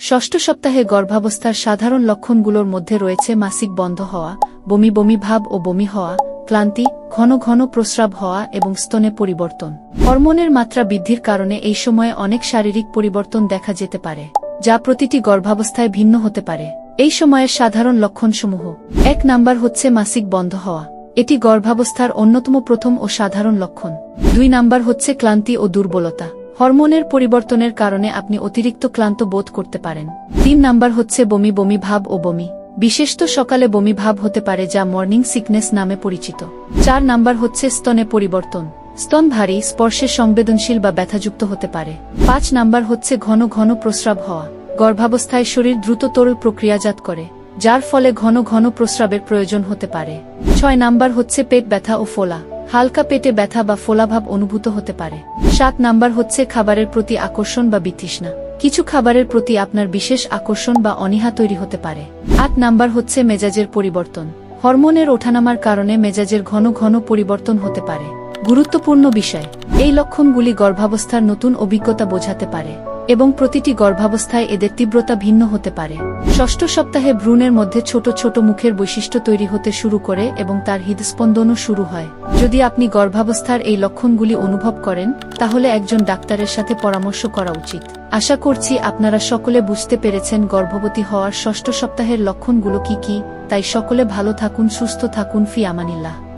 ষষ্ঠ সপ্তাহে গর্ভাবস্থার সাধারণ লক্ষণগুলোর মধ্যে রয়েছে মাসিক বন্ধ হওয়া, বমি বমি ভাব ও বমি হওয়া, ক্লান্তি, ঘন ঘন প্রস্রাব হওয়া এবং স্তনে পরিবর্তন। হরমোনের মাত্রা বৃদ্ধির কারণে এই সময়ে অনেক শারীরিক পরিবর্তন দেখা যেতে পারে, যা প্রতিটি গর্ভাবস্থায় ভিন্ন হতে পারে। এই সময়ের সাধারণ লক্ষণসমূহ। এক নাম্বার হচ্ছে মাসিক বন্ধ হওয়া। এটি গর্ভাবস্থার অন্যতম প্রথম ও সাধারণ লক্ষণ। দুই নাম্বার হচ্ছে ক্লান্তি ও দুর্বলতা। হরমোনের পরিবর্তনের কারণে আপনি অতিরিক্ত ক্লান্ত বোধ করতে পারেন। তিন নাম্বার হচ্ছে বমি বমি ভাব ও বমি। বিশেষত সকালে বমি ভাব হতে পারে যা মর্নিং সিকনেস নামে পরিচিত। চার নাম্বার হচ্ছে স্তনে পরিবর্তন। স্তন ভারী, স্পর্শে সংবেদনশীল বা ব্যথাযুক্ত হতে পারে। পাঁচ নাম্বার হচ্ছে ঘন ঘন প্রস্রাব হওয়া। গর্ভাবস্থায় শরীর দ্রুত তরল প্রক্রিয়াজাত করে, যার ফলে ঘন ঘন প্রস্রাবের প্রয়োজন হতে পারে। ছয় নাম্বার হচ্ছে পেট ব্যথা ও ফোলা। হালকা পেটে ব্যথা বা ফোলাভাব অনুভূত হতে পারে। সাত নাম্বার হচ্ছে খাবারের প্রতি আকর্ষণ বা বিতৃষ্ণা। কিছু খাবারের প্রতি আপনার বিশেষ আকর্ষণ বা অনীহা তৈরি হতে পারে। আট নাম্বার হচ্ছে মেজাজের পরিবর্তন। হরমোনের ওঠানামার কারণে মেজাজের ঘন ঘন পরিবর্তন হতে পারে। গুরুত্বপূর্ণ বিষয়, এই লক্ষণগুলি গর্ভাবস্থার নতুন অভিজ্ঞতা বোঝাতে পারে। এবং প্রতিটি গর্ভাবস্থায় এদের তীব্রতা ভিন্ন হতে পারে। ষষ্ঠ সপ্তাহে ভ্রূণের মধ্যে ছোট ছোট মুখের বৈশিষ্ট্য তৈরি হতে শুরু করে এবং তার হৃদস্পন্দনও শুরু হয়। যদি আপনি গর্ভাবস্থার এই লক্ষণগুলি অনুভব করেন, তাহলে একজন ডাক্তারের সাথে পরামর্শ করা উচিত। আশা করছি আপনারা সকলে বুঝতে পেরেছেন গর্ভবতী হওয়ার ষষ্ঠ সপ্তাহের লক্ষণগুলো কি কি। তাই সকলে ভালো থাকুন, সুস্থ থাকুন। ফি আমানিল্লাহ।